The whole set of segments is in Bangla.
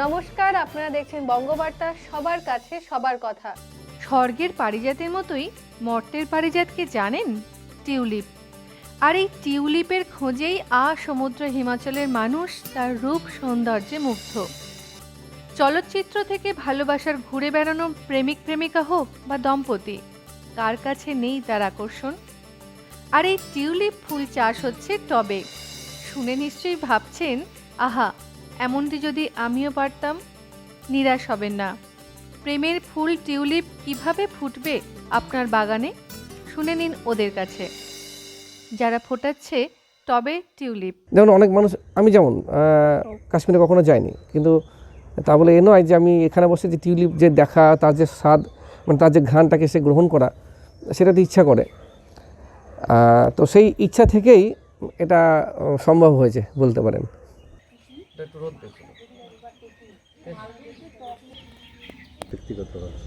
নমস্কার, আপনারা দেখছেন বঙ্গবার্তা, সবার কাছে সবার কথা। স্বর্গের পারিজাতের মতোই মর্তের পারিজাতকে জানেন টিউলিপ। আর এই টিউলিপের খোঁজেই আ সমুদ্র হিমাচলের মানুষ তার রূপ সৌন্দর্যে মুগ্ধ। চলচ্চিত্র থেকে ভালোবাসার ঘুরে বেড়ানো প্রেমিক প্রেমিকা হোক বা দম্পতি, কার কাছে নেই তার আকর্ষণ? আর এই টিউলিপ ফুল চাষ হচ্ছে টবে। শুনে নিশ্চয়ই ভাবছেন, আহা এমনটি যদি আমিও পারতাম, নিরাশ হবেন না। প্রেমের ফুল টিউলিপ কীভাবে ফুটবে আপনার বাগানে? শুনে নিন ওদের কাছে। যারা ফোটাচ্ছে টবে টিউলিপ। যেমন অনেক মানুষ, আমি যেমন কাশ্মীরে কখনো যাইনি, কিন্তু তা বলে এ নয় যে আমি এখানে বসে যে টিউলিপ যে দেখা, তার যে স্বাদ মানে তার যে ঘ্রাণটাকে সে গ্রহণ করা, সেটাতে ইচ্ছা করে। তো সেই ইচ্ছা থেকেই এটা সম্ভব হয়েছে বলতে পারেন।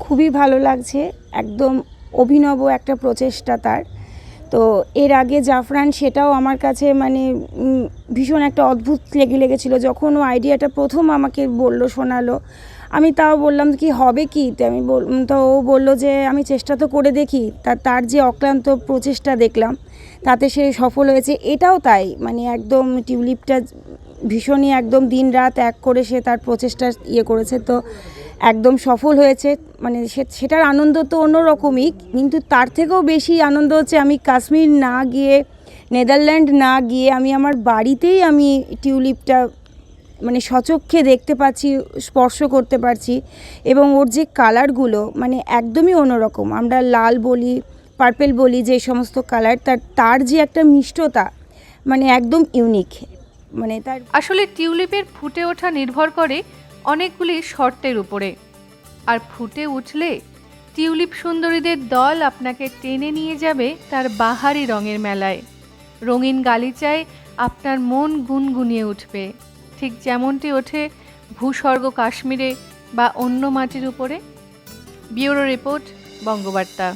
খুবই ভালো লাগছে একদম অভিনব একটা প্রচেষ্টা তার। তো এর আগে জাফরান সেটাও আমার কাছে মানে ভীষণ একটা অদ্ভুত লেগে লেগেছিল। যখন ও আইডিয়াটা প্রথম আমাকে বলল শোনালো আমি তাও বললাম কি হবে কি? তো আমি তো ও বলল যে আমি চেষ্টা তো করে দেখি। তা তার যে অক্লান্ত প্রচেষ্টা দেখলাম তাতে সে সফল হয়েছে। এটাও তাই মানে একদম টিউলিপটা ভীষণই একদম দিন রাত এক করে সে তার প্রচেষ্টা ইয়ে করেছে, তো একদম সফল হয়েছে। মানে সেটার আনন্দ তো অন্যরকমই, কিন্তু তার থেকেও বেশি আনন্দ হচ্ছে আমি কাশ্মীর না গিয়ে, নেদারল্যান্ড না গিয়ে আমি আমার বাড়িতেই আমি টিউলিপটা মানে সচক্ষে দেখতে পাচ্ছি, স্পর্শ করতে পারছি এবং ওর যে কালারগুলো মানে একদমই অন্যরকম। আমরা লাল বলি, পার্পেল বলি, যে সমস্ত কালার, তার তার যে একটা মিষ্টতা মানে একদম ইউনিক। মানে তার আসলে টিউলিপের ফুটে ওঠা নির্ভর করে অনেকগুলি শর্তের উপরে। আর ফুটে উঠলে টিউলিপ সুন্দরীদের দল আপনাকে টেনে নিয়ে যাবে তার বাহারি রঙের মেলায়। রঙিন গালিচায় আপনার মন গুনগুনিয়ে উঠবে। ঠিক যেমনটি ওঠে ভূস্বর্গ কাশ্মীরে বা অন্য মাটির উপরে। Bureau report, Bangabarta.